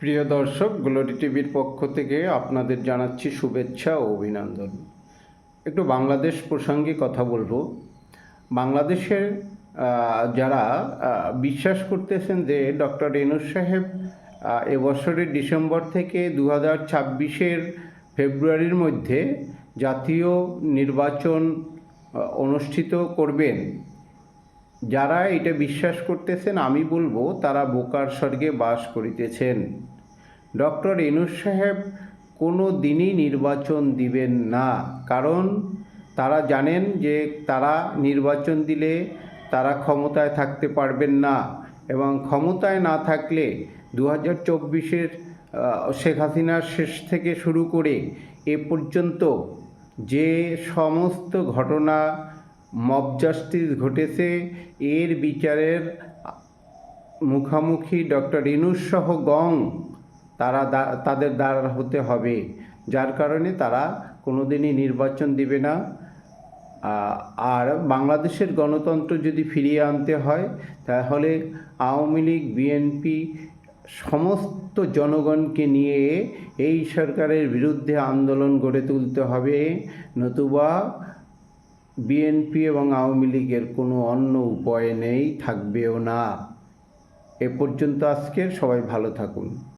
প্রিয় দর্শক, গ্লোরি টিভির পক্ষ থেকে আপনাদের জানাচ্ছি শুভেচ্ছা ও অভিনন্দন। একটু বাংলাদেশ প্রসঙ্গে কথা বলব। বাংলাদেশের যারা বিশ্বাস করতেছেন যে ডক্টর রেনুর সাহেব এবছরের ডিসেম্বর থেকে দু হাজার ছাব্বিশের ফেব্রুয়ারির মধ্যে জাতীয় নির্বাচন অনুষ্ঠিত করবেন যারা এটা বিশ্বাস করতেছেন, আমি বলব তারা বোকার স্বর্গে বাস করিতেছেন। ডক্টর এনুস সাহেব কোনো দিনই নির্বাচন দিবেন না, কারণ তারা জানেন যে তারা নির্বাচন দিলে তারা ক্ষমতায় থাকতে পারবেন না এবং ক্ষমতায় না থাকলে দু হাজার চব্বিশের শেখ হাসিনার শেষ থেকে শুরু করে এ পর্যন্ত যে সমস্ত ঘটনা মব জাস্টিস ঘটেছে। এর বিচারের মুখামুখি ডক্টর ইনুস গং তারা তাদের দ্বার হতে হবে, যার কারণে তারা কোনোদিনই নির্বাচন দিবে না। আর বাংলাদেশের গণতন্ত্র যদি ফিরিয়ে আনতে হয়, তাহলে আওয়ামী লীগ, বিএনপি সমস্ত জনগণকে নিয়ে এই সরকারের বিরুদ্ধে আন্দোলন গড়ে তুলতে হবে। নতুবা বিএনপি এবং আওয়ামী লীগের কোনো অন্য উপায় নেই, থাকবেও না। এ পর্যন্ত আজকের, সবাই ভালো থাকুন।